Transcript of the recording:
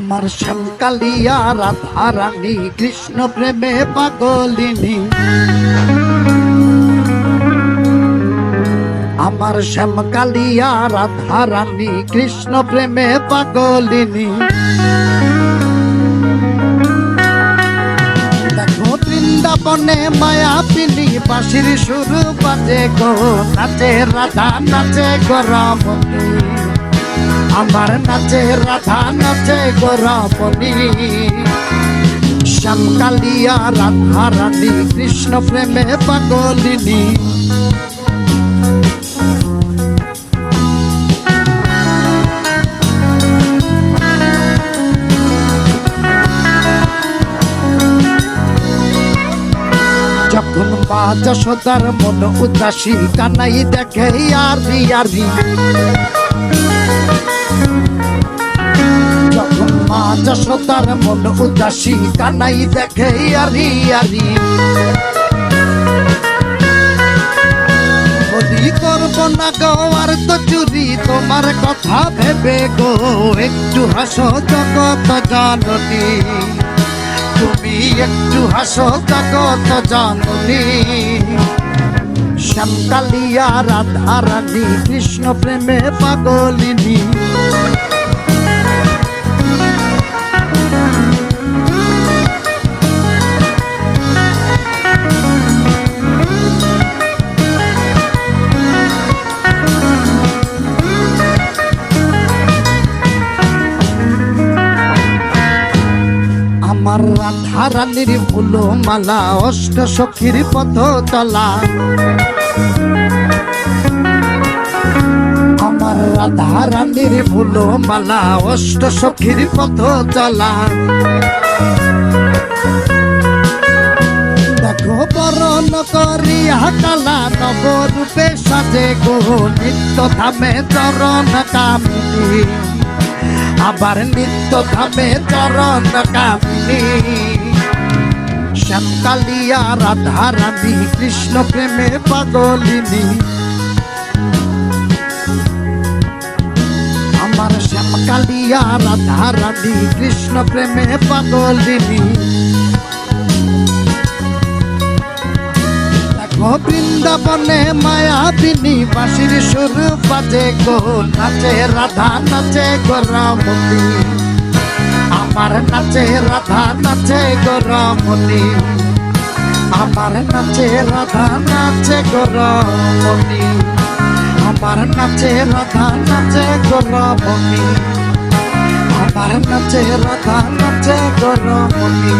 আমার শ্যামকালিয়া রাধা রানী কৃষ্ণ প্রেমে পাগলিনী। আমার শ্যামকালিয়া রাধা রানী কৃষ্ণ প্রেমে পাগলিনী। বৃন্দাবনে মায়া পিনি বাঁশির সুর বাজে গো, নাচে রাধা, নাচে গো রামনী আমার নাচে, রাধা নাচে গো রামনী শ্যামকালিয়া রাধা রানী, কৃষ্ণ প্রেমে পাগলিনী। যখন মা যশোদার মন উদাসী, কানাই দেখে আরি যখন মা যশোদার মন উদাসী, কানাই দেখে আরি আরি। করব না গো, আর তো চুরি, তোমার কথা ভেবে গো, একটু হাসো জগত জাননী। তুমি একটু হাসো জগত জাননী। শ্যামকালিয়া রাধা রানী কৃষ্ণ প্রেমে পাগলিনী। আমার রাধা রানীর মালা অষ্ট সখীর পথ চলা আমার রাধা রানীর ফুলো মালা অষ্ট সখীর পথ চলা। দেখো বরণ করিয়া কালা, নবরূপে সাজে গো, নিত্য ধামে চরণ কামিনী। আবার নিত্য ধামে চরণ কামিনী। শ্যামকালিয়া রাধা রানী কৃষ্ণ প্রেমে পাগলিনী। আমার শ্যামকালিয়া রাধা রানী কৃষ্ণ প্রেমে পাগলিনী বৃন্দাবনে মায়াবিনী বাঁশির সুর বাজে গো, নাচে রাধা, নাচে গো রামনী আমার নাচে রাধা নাচে গো রামনী আমার নাচে রাধা নাচে গো রামনী আমার নাচে রাধা নাচে গো রামনী আমার নাচে রাধা নাচে গো রামনী